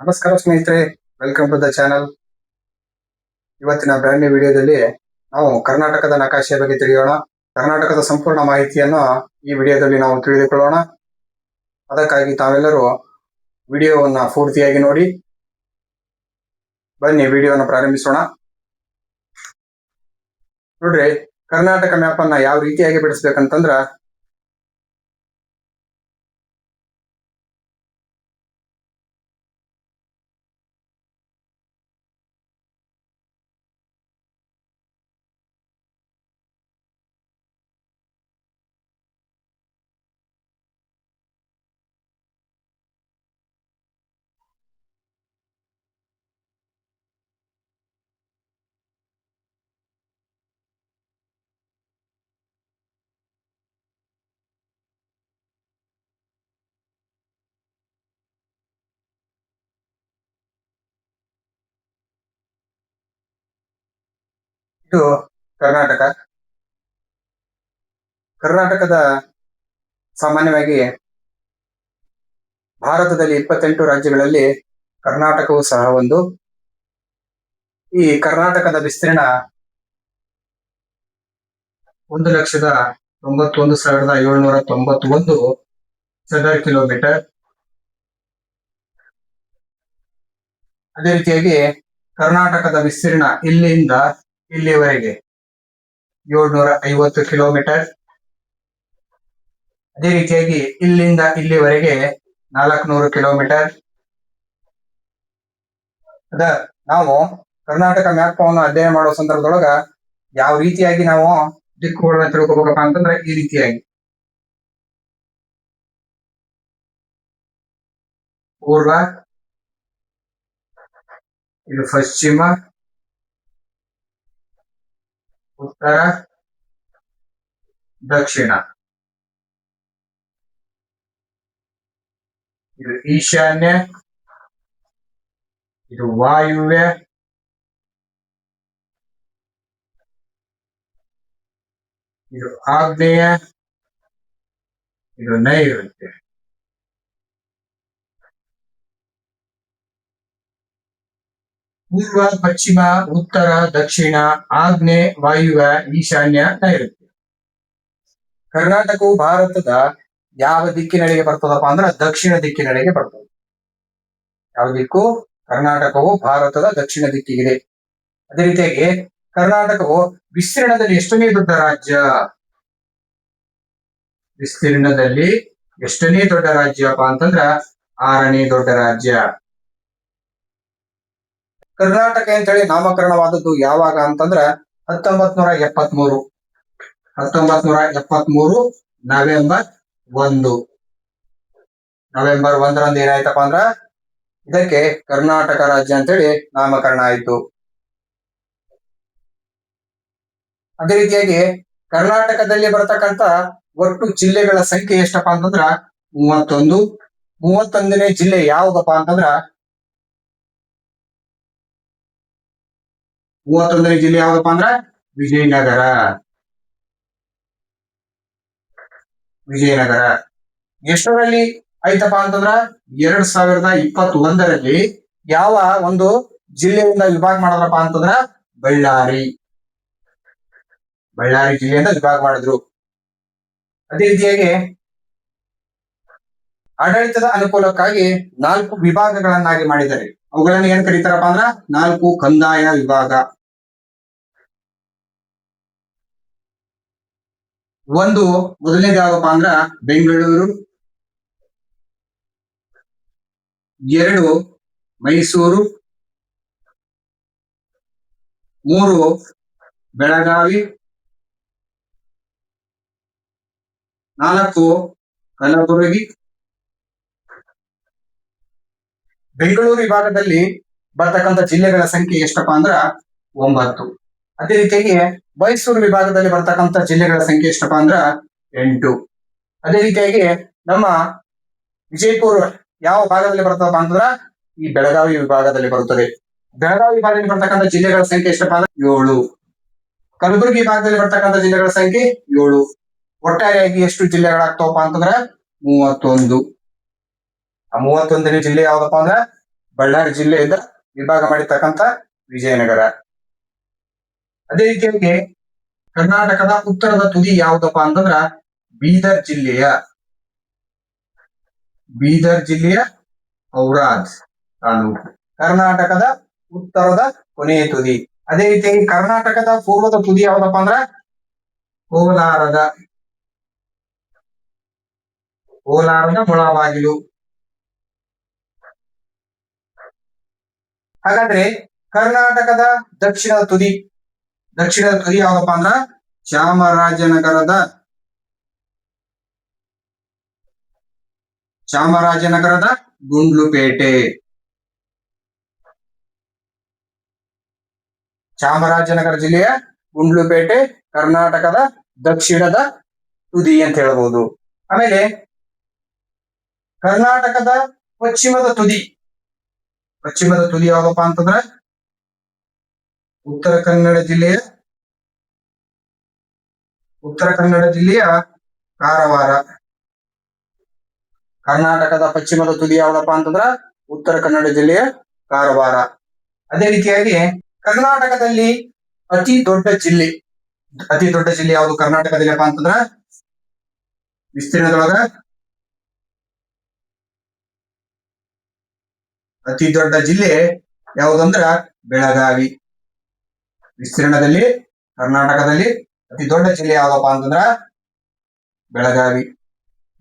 ನಮಸ್ಕಾರ ಸ್ನೇಹಿತರೆ welcome to the channel ಇವತ್ತಿನ ಬ್ರ್ಯಾಂಡ್ ನ್ಯೂ ವಿಡಿಯೋದಲ್ಲಿ ನಾವು ಕರ್ನಾಟಕದ ನಕಾಶೆಯ ಬಗ್ಗೆ ತಿಳಿಯೋಣ. ಕರ್ನಾಟಕದ ಸಂಪೂರ್ಣ ಮಾಹಿತಿಯನ್ನು ಈ ವಿಡಿಯೋದಲ್ಲಿ ನಾವು ತಿಳಿದುಕೊಳ್ಳೋಣ. ಅದಕ್ಕಾಗಿ ತಾವೆಲ್ಲರೂ ವಿಡಿಯೋವನ್ನು ಪೂರ್ತಿಯಾಗಿ ನೋಡಿ. ಬನ್ನಿ ವಿಡಿಯೋವನ್ನು ಪ್ರಾರಂಭಿಸೋಣ. ನೋಡ್ರಿ, ಕರ್ನಾಟಕ ಮ್ಯಾಪ್ ಅನ್ನ ಯಾವ ರೀತಿಯಾಗಿ ಬಿಡಿಸ್ಬೇಕಂತಂದ್ರ ಇದು ಕರ್ನಾಟಕ. ಕರ್ನಾಟಕದ ಸಾಮಾನ್ಯವಾಗಿ ಭಾರತದಲ್ಲಿ ಇಪ್ಪತ್ತೆಂಟು ರಾಜ್ಯಗಳಲ್ಲಿ ಕರ್ನಾಟಕವು ಸಹ ಒಂದು. ಈ ಕರ್ನಾಟಕದ ವಿಸ್ತೀರ್ಣ ಒಂದು ಲಕ್ಷದ ತೊಂಬತ್ತೊಂದು ಸಾವಿರದ ಏಳ್ನೂರ ತೊಂಬತ್ತೊಂದು ಚದರ ಕಿಲೋಮೀಟರ್. ಅದೇ ರೀತಿಯಾಗಿ ಕರ್ನಾಟಕದ ವಿಸ್ತೀರ್ಣ ಇಲ್ಲಿಂದ ಇಲ್ಲಿವರೆಗೆ ಏಳ್ನೂರ ಐವತ್ತು ಕಿಲೋಮೀಟರ್. ಅದೇ ರೀತಿಯಾಗಿ ಇಲ್ಲಿಂದ ಇಲ್ಲಿವರೆಗೆ ನಾಲ್ಕುನೂರು ಕಿಲೋಮೀಟರ್. ಅದ, ನಾವು ಕರ್ನಾಟಕ ಮ್ಯಾಪ್ ಅನ್ನು ಅಧ್ಯಯನ ಮಾಡೋ ಸಂದರ್ಭದೊಳಗ ಯಾವ ರೀತಿಯಾಗಿ ನಾವು ದಿಕ್ಕುಗಳನ್ನ ತಿಳ್ಕೊಬೇಕಪ್ಪ ಅಂತಂದ್ರೆ ಈ ರೀತಿಯಾಗಿ. ಪೂರ್ವ, ಇದು ಪಶ್ಚಿಮ ಉತ್ತರ ದಕ್ಷಿಣ. ಇದು ಈಶಾನ್ಯ ಇದು ವಾಯುವ್ಯ ಇದು ಆಗ್ನೇಯ ಇದು ನೈಋತ್ಯ. ಪೂರ್ವ, ಪಶ್ಚಿಮ, ಉತ್ತರ, ದಕ್ಷಿಣ ಆಗ್ನೇಯ ವಾಯುವ್ಯ, ಈಶಾನ್ಯ ನೈಋತ್ಯ. ಕರ್ನಾಟಕವು ಭಾರತದ ಯಾವ ದಿಕ್ಕಿನಡೆಗೆ ಬರ್ತದಪ್ಪ ಅಂದ್ರೆ ದಕ್ಷಿಣ ದಿಕ್ಕಿನಡೆಗೆ ಬರ್ತದೆ. ಯಾವ ದಿಕ್ಕು? ಕರ್ನಾಟಕವು ಭಾರತದ ದಕ್ಷಿಣ ದಿಕ್ಕಿಗಿದೆ. ಅದೇ ರೀತಿಯಾಗಿ ಕರ್ನಾಟಕವು ವಿಸ್ತೀರ್ಣದಲ್ಲಿ ಎಷ್ಟನೇ ದೊಡ್ಡ ರಾಜ್ಯ? ವಿಸ್ತೀರ್ಣದಲ್ಲಿ ಎಷ್ಟನೇ ದೊಡ್ಡ ರಾಜ್ಯಪ್ಪ ಅಂತಂದ್ರ ಆರನೇ ದೊಡ್ಡ ರಾಜ್ಯ. ಕರ್ನಾಟಕ ಅಂತ ಹೇಳಿ ನಾಮಕರಣವಾದದ್ದು ಯಾವಾಗ ಅಂತಂದ್ರ ಹತ್ತೊಂಬತ್ ನೂರ ಎಪ್ಪತ್ಮೂರು ಹತ್ತೊಂಬತ್ ನೂರ ಎಪ್ಪತ್ಮೂರು ನವೆಂಬರ್ ಒಂದು. ನವೆಂಬರ್ ಒಂದರಂದು ಏನಾಯ್ತಪ್ಪ ಅಂದ್ರ ಇದಕ್ಕೆ ಕರ್ನಾಟಕ ರಾಜ್ಯ ಅಂತೇಳಿ ನಾಮಕರಣ ಆಯಿತು. ಅದೇ ರೀತಿಯಾಗಿ ಕರ್ನಾಟಕದಲ್ಲಿ ಬರತಕ್ಕಂತ ಒಟ್ಟು ಜಿಲ್ಲೆಗಳ ಸಂಖ್ಯೆ ಎಷ್ಟಪ್ಪ ಅಂತಂದ್ರ ಮೂವತ್ತೊಂದು. ಮೂವತ್ತೊಂದನೇ ಜಿಲ್ಲೆ ಯಾವುದಪ್ಪ ಅಂತಂದ್ರ ಮೂವತ್ತೊಂದನೇ ಜಿಲ್ಲೆ ಯಾವ್ದಪ್ಪ ಅಂದ್ರ? ವಿಜಯನಗರ. ವಿಜಯನಗರ. ಎಷ್ಟರಲ್ಲಿ ಆಯ್ತಪ್ಪ ಅಂತಂದ್ರ ಎರಡ್ ಸಾವಿರದ ಇಪ್ಪತ್ತ್ ಒಂದರಲ್ಲಿ ಯಾವ ಒಂದು ಜಿಲ್ಲೆಯಿಂದ ವಿಭಾಗ ಮಾಡಿದ್ರಪ್ಪ ಅಂತಂದ್ರ ಬಳ್ಳಾರಿ. ಬಳ್ಳಾರಿ ಜಿಲ್ಲೆಯಿಂದ ವಿಭಾಗ ಮಾಡಿದ್ರು. ಅದೇ ರೀತಿಯಾಗಿ ಆಡಳಿತದ ಅನುಕೂಲಕ್ಕಾಗಿ ನಾಲ್ಕು ವಿಭಾಗಗಳನ್ನಾಗಿ ಮಾಡಿದ್ದಾರೆ. ಅವುಗಳನ್ನ ಏನ್ ಕರೀತಾರಪ್ಪ ಅಂದ್ರ ನಾಲ್ಕು ಕಂದಾಯ ವಿಭಾಗ. ಒಂದು ಮೊದಲನೇದು ಯಾವಪ್ಪ ಅಂದ್ರ ಬೆಂಗಳೂರು. ಎರಡು ಮೈಸೂರು. ಮೂರು ಬೆಳಗಾವಿ. ನಾಲ್ಕು ಕಲಬುರಗಿ. ಬೆಂಗಳೂರು ವಿಭಾಗದಲ್ಲಿ ಬರ್ತಕ್ಕಂಥ ಜಿಲ್ಲೆಗಳ ಸಂಖ್ಯೆ ಎಷ್ಟಪ್ಪ ಅಂದ್ರ ಒಂಬತ್ತು. ಅದೇ ರೀತಿಯಾಗಿ ಮೈಸೂರು ವಿಭಾಗದಲ್ಲಿ ಬರ್ತಕ್ಕಂಥ ಜಿಲ್ಲೆಗಳ ಸಂಖ್ಯೆ ಎಷ್ಟಪ್ಪ ಅಂದ್ರ ಎಂಟು. ಅದೇ ರೀತಿಯಾಗಿ ನಮ್ಮ ವಿಜಯಪುರ ಯಾವ ಭಾಗದಲ್ಲಿ ಬರ್ತಪ್ಪ ಅಂತಂದ್ರ ಈ ಬೆಳಗಾವಿ ವಿಭಾಗದಲ್ಲಿ ಬರುತ್ತದೆ. ಬೆಳಗಾವಿ ವಿಭಾಗದಲ್ಲಿ ಬರ್ತಕ್ಕಂಥ ಜಿಲ್ಲೆಗಳ ಸಂಖ್ಯೆ ಎಷ್ಟಪ್ಪ ಅಂದ್ರೆ ಏಳು. ಕಲಬುರಗಿ ಭಾಗದಲ್ಲಿ ಬರ್ತಕ್ಕಂಥ ಜಿಲ್ಲೆಗಳ ಸಂಖ್ಯೆ ಏಳು. ಒಟ್ಟಾರೆಯಾಗಿ ಎಷ್ಟು ಜಿಲ್ಲೆಗಳಾಗ್ತಾವಪ್ಪ ಅಂತಂದ್ರ ಮೂವತ್ತೊಂದು. ಆ ಮೂವತ್ತೊಂದನೇ ಜಿಲ್ಲೆ ಯಾವ್ದಪ್ಪ ಅಂದ್ರ ಬಳ್ಳಾರಿ ಜಿಲ್ಲೆಯಿಂದ ವಿಭಾಗ ಮಾಡಿರ್ತಕ್ಕಂಥ ವಿಜಯನಗರ. ಅದೇ ರೀತಿಯಾಗಿ ಕರ್ನಾಟಕದ ಉತ್ತರದ ತುದಿ ಯಾವುದಪ್ಪ ಅಂತಂದ್ರ ಬೀದರ್ ಜಿಲ್ಲೆಯ ಬೀದರ್ ಜಿಲ್ಲೆಯ ಔರಾಜ್ ತಾಲೂಕು. ಕರ್ನಾಟಕದ ಉತ್ತರದ ಕೊನೆಯ ತುದಿ. ಅದೇ ರೀತಿಯಾಗಿ ಕರ್ನಾಟಕದ ಪೂರ್ವದ ತುದಿ ಯಾವ್ದಪ್ಪ ಅಂದ್ರ ಕೋಲಾರದ ಕೋಲಾರದ ಮುಳಬಾಗಿಲು ಹಾಗಾದ್ರೆ ಕರ್ನಾಟಕದ ದಕ್ಷಿಣದ ತುದಿ ದಕ್ಷಿಣದ ತುದಿ ಯಾವ್ದಪ್ಪ ಅಂದ್ರ ಚಾಮರಾಜನಗರದ ಚಾಮರಾಜನಗರದ ಗುಂಡ್ಲುಪೇಟೆ. ಚಾಮರಾಜನಗರ ಜಿಲ್ಲೆಯ ಗುಂಡ್ಲುಪೇಟೆ, ಕರ್ನಾಟಕದ ದಕ್ಷಿಣದ ತುದಿ ಅಂತ ಹೇಳ್ಬೋದು. ಆಮೇಲೆ ಕರ್ನಾಟಕದ ಪಶ್ಚಿಮದ ತುದಿ. ಪಶ್ಚಿಮದ ತುದಿ ಯಾವ್ದಪ್ಪ ಅಂತಂದ್ರೆ ಉತ್ತರ ಕನ್ನಡ ಜಿಲ್ಲೆಯ ಉತ್ತರ ಕನ್ನಡ ಜಿಲ್ಲೆಯ ಕಾರವಾರ. ಕರ್ನಾಟಕದ ಪಶ್ಚಿಮದ ತುದಿ ಯಾವ್ದಪ್ಪ ಅಂತಂದ್ರ ಉತ್ತರ ಕನ್ನಡ ಜಿಲ್ಲೆಯ ಕಾರವಾರ. ಅದೇ ರೀತಿಯಾಗಿ ಕರ್ನಾಟಕದಲ್ಲಿ ಅತಿ ದೊಡ್ಡ ಜಿಲ್ಲೆ, ಅತಿ ದೊಡ್ಡ ಜಿಲ್ಲೆ ಯಾವುದು ಕರ್ನಾಟಕದಲ್ಲಿಪ್ಪ ಅಂತಂದ್ರ ವಿಸ್ತೀರ್ಣದೊಳಗ ಅತಿ ದೊಡ್ಡ ಜಿಲ್ಲೆ ಯಾವುದಂದ್ರ ಬೆಳಗಾವಿ. ವಿಸ್ತೀರ್ಣದಲ್ಲಿ, ಕರ್ನಾಟಕದಲ್ಲಿ ಅತಿ ದೊಡ್ಡ ಜಿಲ್ಲೆ ಯಾವ್ದಪ್ಪ ಅಂತಂದ್ರ ಬೆಳಗಾವಿ.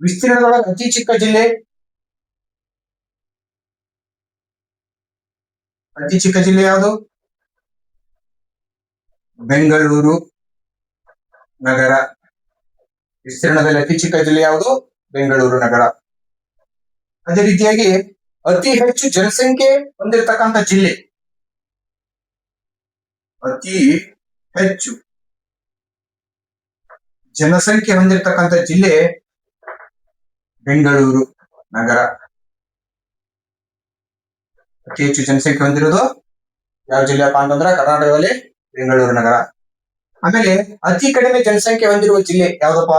ವಿಸ್ತೀರ್ಣದೊಳಗೆ ಅತಿ ಚಿಕ್ಕ ಜಿಲ್ಲೆ? ಅತಿ ಚಿಕ್ಕ ಜಿಲ್ಲೆ ಯಾವುದು? ಬೆಂಗಳೂರು ನಗರ. ವಿಸ್ತೀರ್ಣದಲ್ಲಿ ಅತಿ ಚಿಕ್ಕ ಜಿಲ್ಲೆ ಯಾವುದು? ಬೆಂಗಳೂರು ನಗರ. ಅದೇ ರೀತಿಯಾಗಿ ಅತಿ ಹೆಚ್ಚು ಜನಸಂಖ್ಯೆ ಹೊಂದಿರತಕ್ಕಂಥ ಜಿಲ್ಲೆ. ಅತಿ ಹೆಚ್ಚು ಜನಸಂಖ್ಯೆ ಹೊಂದಿರತಕ್ಕಂತ ಜಿಲ್ಲೆ ಬೆಂಗಳೂರು ನಗರ. ಅತಿ ಹೆಚ್ಚು ಜನಸಂಖ್ಯೆ ಹೊಂದಿರೋದು ಯಾವ ಜಿಲ್ಲೆಯಪ್ಪ ಅಂತಂದ್ರ ಕರ್ನಾಟಕದಲ್ಲಿ ಬೆಂಗಳೂರು ನಗರ. ಆಮೇಲೆ ಅತಿ ಕಡಿಮೆ ಜನಸಂಖ್ಯೆ ಹೊಂದಿರುವ ಜಿಲ್ಲೆ ಯಾವ್ದಪ್ಪ?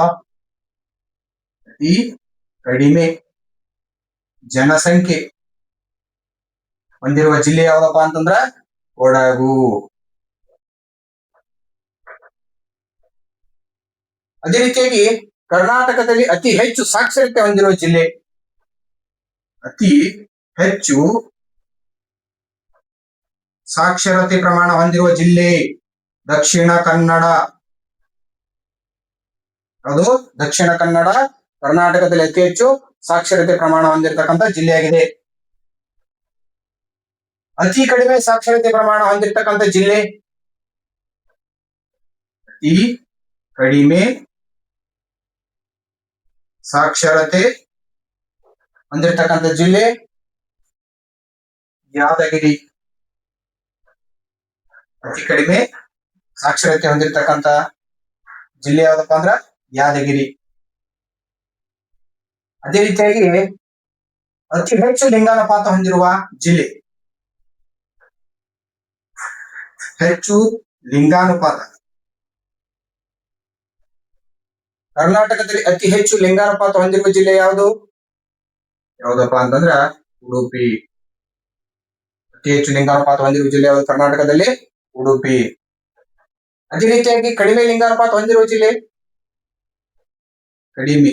ಅತಿ ಕಡಿಮೆ ಜನಸಂಖ್ಯೆ ಹೊಂದಿರುವ ಜಿಲ್ಲೆ ಯಾವ್ದಪ್ಪ ಅಂತಂದ್ರ ಕೊಡಗು. ಅದೇ ರೀತಿಯಾಗಿ ಕರ್ನಾಟಕದಲ್ಲಿ ಅತಿ ಹೆಚ್ಚು ಸಾಕ್ಷರತೆ ಹೊಂದಿರುವ ಜಿಲ್ಲೆ. ಅತಿ ಹೆಚ್ಚು ಸಾಕ್ಷರತೆ ಪ್ರಮಾಣ ಹೊಂದಿರುವ ಜಿಲ್ಲೆ ದಕ್ಷಿಣ ಕನ್ನಡ. ಅದು ದಕ್ಷಿಣ ಕನ್ನಡ ಕರ್ನಾಟಕದಲ್ಲಿ ಅತಿ ಹೆಚ್ಚು ಸಾಕ್ಷರತೆ ಪ್ರಮಾಣ ಹೊಂದಿರತಕ್ಕಂತ ಜಿಲ್ಲೆಯಾಗಿದೆ. ಅತಿ ಕಡಿಮೆ ಸಾಕ್ಷರತೆ ಪ್ರಮಾಣ ಹೊಂದಿರತಕ್ಕಂತ ಜಿಲ್ಲೆ. ಅತಿ ಕಡಿಮೆ ಸಾಕ್ಷರತೆ ಹೊಂದಿರತಕ್ಕಂತ ಜಿಲ್ಲೆ ಯಾದಗಿರಿ ಅತಿ ಕಡಿಮೆ ಸಾಕ್ಷರತೆ ಹೊಂದಿರತಕ್ಕಂತ ಜಿಲ್ಲೆ ಯಾವ್ದಪ್ಪ ಅಂದ್ರ ಯಾದಗಿರಿ. ಅದೇ ರೀತಿಯಾಗಿ ಅತಿ ಹೆಚ್ಚು ಲಿಂಗಾನುಪಾತ ಹೊಂದಿರುವ ಜಿಲ್ಲೆ. ಹೆಚ್ಚು ಲಿಂಗಾನುಪಾತ. ಕರ್ನಾಟಕದಲ್ಲಿ ಅತಿ ಹೆಚ್ಚು ಲಿಂಗಾನುಪಾತ ಹೊಂದಿರುವ ಜಿಲ್ಲೆ ಯಾವುದು? ಯಾವ್ದಪ್ಪ ಅಂತಂದ್ರ ಉಡುಪಿ. ಅತಿ ಹೆಚ್ಚು ಲಿಂಗಾನುಪಾತ ಹೊಂದಿರುವ ಜಿಲ್ಲೆ ಯಾವುದು ಕರ್ನಾಟಕದಲ್ಲಿ? ಉಡುಪಿ. ಅದೇ ರೀತಿಯಾಗಿ ಕಡಿಮೆ ಲಿಂಗಾನುಪಾತ ಹೊಂದಿರುವ ಜಿಲ್ಲೆ? ಕಡಿಮೆ.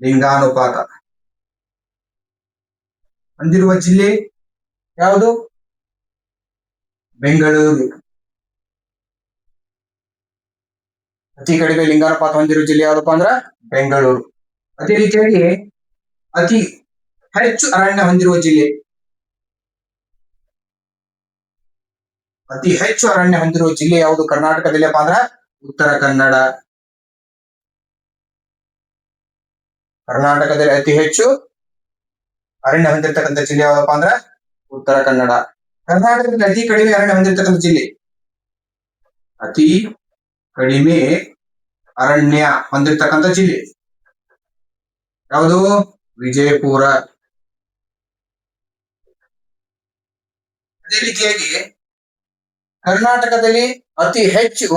ಲಿಂಗಾನುಪಾತ. ಹೊಂದಿರುವ ಜಿಲ್ಲೆ? ಯಾವುದು? ಬೆಂಗಳೂರು. ಅತಿ ಕಡಿಮೆ ಲಿಂಗಾನುಪಾತ ಹೊಂದಿರುವ ಜಿಲ್ಲೆ ಯಾವುದಪ್ಪ ಅಂದ್ರ ಬೆಂಗಳೂರು. ಅದೇ ರೀತಿಯಾಗಿ ಅತಿ ಹೆಚ್ಚು ಅರಣ್ಯ ಹೊಂದಿರುವ ಜಿಲ್ಲೆ. ಅತಿ ಹೆಚ್ಚು ಅರಣ್ಯ ಹೊಂದಿರುವ ಜಿಲ್ಲೆ ಯಾವುದು ಕರ್ನಾಟಕದಲ್ಲಿಪ್ಪ ಅಂದ್ರ ಉತ್ತರ ಕನ್ನಡ. ಕರ್ನಾಟಕದಲ್ಲಿ ಅತಿ ಹೆಚ್ಚು ಅರಣ್ಯ ಹೊಂದಿರತಕ್ಕಂಥ ಜಿಲ್ಲೆ ಯಾವುದಪ್ಪ ಅಂದ್ರ ಉತ್ತರ ಕನ್ನಡ. ಕರ್ನಾಟಕದಲ್ಲಿ ಅತಿ ಕಡಿಮೆ ಅರಣ್ಯ ಹೊಂದಿರತಕ್ಕಂಥ ಜಿಲ್ಲೆ. ಅತಿ ಕಡಿಮೆ ಅರಣ್ಯ ಹೊಂದಿರ್ತಕ್ಕಂತ ಜಿಲ್ಲೆ. ಯಾವುದು? ವಿಜಯಪುರ. ಅದೇ ರೀತಿಯಾಗಿ ಕರ್ನಾಟಕದಲ್ಲಿ ಅತಿ ಹೆಚ್ಚು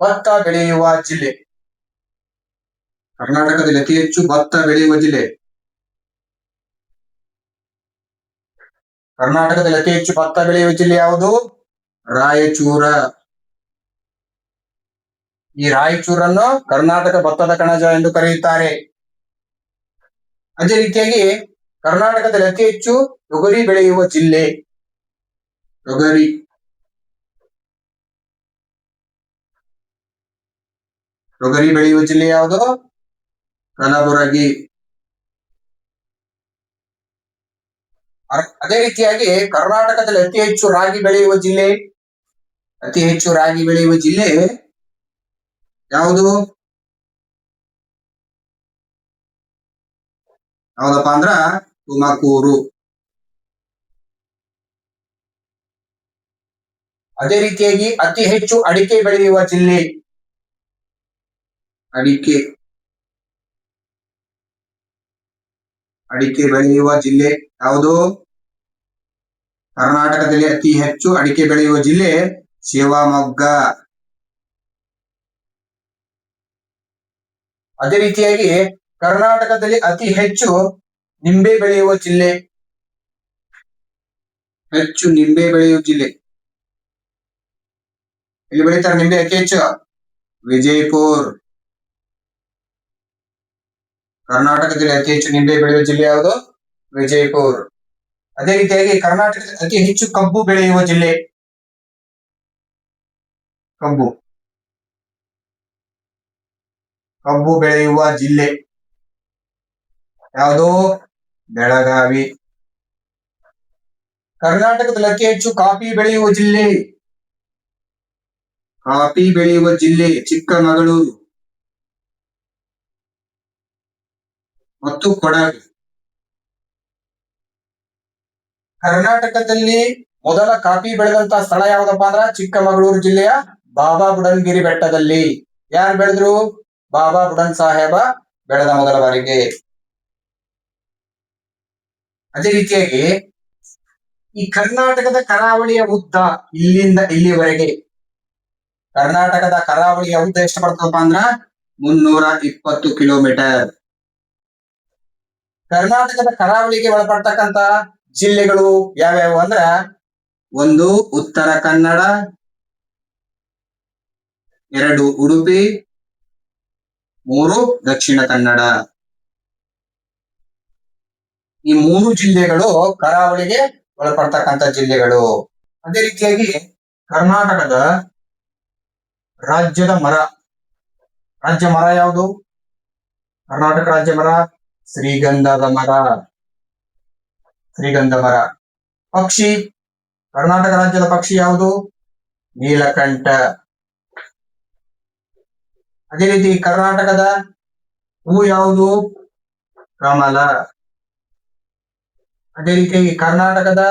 ಭತ್ತ ಬೆಳೆಯುವ ಜಿಲ್ಲೆ. ಕರ್ನಾಟಕದಲ್ಲಿ ಅತಿ ಹೆಚ್ಚು ಭತ್ತ ಬೆಳೆಯುವ ಜಿಲ್ಲೆ. ಕರ್ನಾಟಕದಲ್ಲಿ ಅತಿ ಹೆಚ್ಚು ಭತ್ತ ಬೆಳೆಯುವ ಜಿಲ್ಲೆ ಯಾವುದು? ರಾಯಚೂರ. ಈ ರಾಯಚೂರನ್ನು ಕರ್ನಾಟಕ ಭತ್ತದ ಕಣಜ ಎಂದು ಕರೆಯುತ್ತಾರೆ. ಅದೇ ರೀತಿಯಾಗಿ ಕರ್ನಾಟಕದಲ್ಲಿ ಅತಿ ಹೆಚ್ಚು ತೊಗರಿ ಬೆಳೆಯುವ ಜಿಲ್ಲೆ ತೊಗರಿ. ತೊಗರಿ ಬೆಳೆಯುವ ಜಿಲ್ಲೆ ಯಾವುದು? ಕಲಬುರಗಿ. ಅದೇ ರೀತಿಯಾಗಿ ಕರ್ನಾಟಕದಲ್ಲಿ ಅತಿ ಹೆಚ್ಚು ರಾಗಿ ಬೆಳೆಯುವ ಜಿಲ್ಲೆ, ಅತಿ ಹೆಚ್ಚು ರಾಗಿ ಬೆಳೆಯುವ ಜಿಲ್ಲೆ ಯಾವುದು? ಯಾವ್ದಪ್ಪ ಅಂದ್ರ? ತುಮಕೂರು. ಅದೇ ರೀತಿಯಾಗಿ ಅತಿ ಹೆಚ್ಚು ಅಡಿಕೆ ಬೆಳೆಯುವ ಜಿಲ್ಲೆ? ಅಡಿಕೆ. ಅಡಿಕೆ ಬೆಳೆಯುವ ಜಿಲ್ಲೆ ಯಾವುದು? ಕರ್ನಾಟಕದಲ್ಲಿ ಅತಿ ಹೆಚ್ಚು ಅಡಿಕೆ ಬೆಳೆಯುವ ಜಿಲ್ಲೆ ಶಿವಮೊಗ್ಗ. ಅದೇ ರೀತಿಯಾಗಿ ಕರ್ನಾಟಕದಲ್ಲಿ ಅತಿ ಹೆಚ್ಚು ನಿಂಬೆ ಬೆಳೆಯುವ ಜಿಲ್ಲೆ. ಹೆಚ್ಚು ನಿಂಬೆ ಬೆಳೆಯುವ ಜಿಲ್ಲೆ. ಇಲ್ಲಿ ಬೆಳೀತಾರೆ ನಿಂಬೆ? ಅತಿ ಹೆಚ್ಚು? ವಿಜಯಪುರ್. ಕರ್ನಾಟಕದಲ್ಲಿ ಅತಿ ಹೆಚ್ಚು ನಿಂಬೆ ಬೆಳೆಯುವ ಜಿಲ್ಲೆ ಯಾವುದು? ವಿಜಯಪುರ್. ಅದೇ ರೀತಿಯಾಗಿ ಕರ್ನಾಟಕದಲ್ಲಿ ಅತಿ ಹೆಚ್ಚು ಕಬ್ಬು ಬೆಳೆಯುವ ಜಿಲ್ಲೆ. ಕಬ್ಬು. ಕಬ್ಬು ಬೆಳೆಯುವ ಜಿಲ್ಲೆ. ಯಾವುದು? ಬೆಳಗಾವಿ. ಕರ್ನಾಟಕದಲ್ಲಿ ಅತಿ ಹೆಚ್ಚು ಕಾಫಿ ಬೆಳೆಯುವ ಜಿಲ್ಲೆ. ಕಾಫಿ ಬೆಳೆಯುವ ಜಿಲ್ಲೆ ಚಿಕ್ಕಮಗಳೂರು. ಮತ್ತು ಕೊಡಗು. ಕರ್ನಾಟಕದಲ್ಲಿ ಮೊದಲ ಕಾಫಿ ಬೆಳೆದಂತ ಸ್ಥಳ ಯಾವ್ದಪ್ಪ ಅಂದ್ರ ಚಿಕ್ಕಮಗಳೂರು ಜಿಲ್ಲೆಯ ಬಾಬಾ ಬುಡನ್ಗಿರಿ ಬೆಟ್ಟದಲ್ಲಿ. ಯಾರು ಬೆಳೆದ್ರು? ಬಾಬಾ ಬುಡನ್ ಸಾಹೇಬ ಬೆಳೆದ ಮೊದಲ ಬಾರಿಗೆ. ಅದೇ ರೀತಿಯಾಗಿ ಈ ಕರ್ನಾಟಕದ ಕರಾವಳಿಯ ಉದ್ದ ಇಲ್ಲಿಂದ ಇಲ್ಲಿವರೆಗೆ. ಕರ್ನಾಟಕದ ಕರಾವಳಿಯ ಉದ್ದ ಎಷ್ಟು ಬರ್ತದಪ್ಪ ಅಂದ್ರ ಮುನ್ನೂರ ಇಪ್ಪತ್ತು ಕಿಲೋಮೀಟರ್. ಕರ್ನಾಟಕದ ಕರಾವಳಿಗೆ ಒಳಪಡ್ತಕ್ಕಂತ ಜಿಲ್ಲೆಗಳು ಯಾವ್ಯಾವು ಅಂದ್ರ ಒಂದು ಉತ್ತರ ಕನ್ನಡ, ಎರಡು ಉಡುಪಿ ಮೂರು ದಕ್ಷಿಣ ಕನ್ನಡ. ಈ ಮೂರು ಜಿಲ್ಲೆಗಳು ಕರಾವಳಿಗೆ ಒಳಪಡ್ತಕ್ಕಂತ ಜಿಲ್ಲೆಗಳು. ಅದೇ ರೀತಿಯಾಗಿ ಕರ್ನಾಟಕದ ರಾಜ್ಯದ ಮರ. ರಾಜ್ಯ ಮರ ಯಾವುದು? ಕರ್ನಾಟಕ ರಾಜ್ಯ ಮರ, ಶ್ರೀಗಂಧದ ಮರ. ಶ್ರೀಗಂಧ ಮರ. ಪಕ್ಷಿ. ಕರ್ನಾಟಕ ರಾಜ್ಯದ ಪಕ್ಷಿ ಯಾವುದು? ನೀಲಕಂಠ. ಅದೇ ರೀತಿ ಕರ್ನಾಟಕದ ಹೂ ಯಾವುದು? ಕಮಲ ಅದೇ ರೀತಿಯಾಗಿ ಕರ್ನಾಟಕದ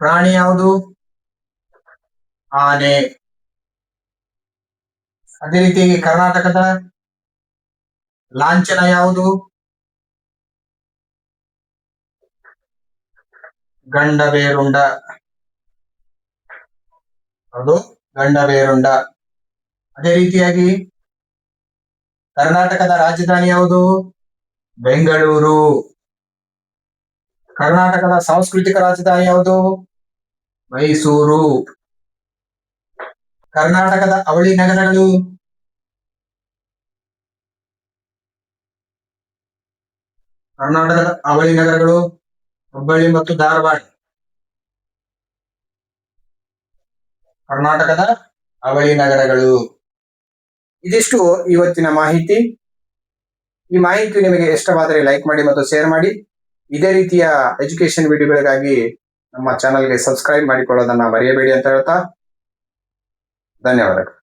ಪ್ರಾಣಿ ಯಾವುದು? ಆನೆ. ಅದೇ ರೀತಿಯಾಗಿ ಕರ್ನಾಟಕದ ಲಾಂಛನ ಯಾವುದು? ಗಂಡಬೇರುಂಡ ಅದು ಗಂಡಬೇರುಂಡ ಅದೇ ರೀತಿಯಾಗಿ ಕರ್ನಾಟಕದ ರಾಜಧಾನಿ ಯಾವುದು? ಬೆಂಗಳೂರು. ಕರ್ನಾಟಕದ ಸಾಂಸ್ಕೃತಿಕ ರಾಜಧಾನಿ ಯಾವುದು? ಮೈಸೂರು. ಕರ್ನಾಟಕದ ಅವಳಿ ನಗರಗಳು? ಕರ್ನಾಟಕದ ಅವಳಿ ನಗರಗಳು ಹುಬ್ಬಳ್ಳಿ ಮತ್ತು ಧಾರವಾಡ. ಕರ್ನಾಟಕದ ಅವಳಿ ನಗರಗಳು. ಇದಿಷ್ಟು ಇವತ್ತಿನ ಮಾಹಿತಿ. ಈ ಮಾಹಿತಿ ನಿಮಗೆ ಇಷ್ಟವಾದರೆ ಲೈಕ್ ಮಾಡಿ ಮತ್ತು ಶೇರ್ ಮಾಡಿ. ಇದೇ ರೀತಿಯ ಎಜುಕೇಶನ್ ವಿಡಿಯೋಗಳಿಗಾಗಿ ನಮ್ಮ ಚಾನಲ್ಗೆ ಸಬ್ಸ್ಕ್ರೈಬ್ ಮಾಡಿಕೊಳ್ಳೋದನ್ನ ಮರೆಯಬೇಡಿ ಅಂತ ಹೇಳ್ತಾ. ಧನ್ಯವಾದಗಳು.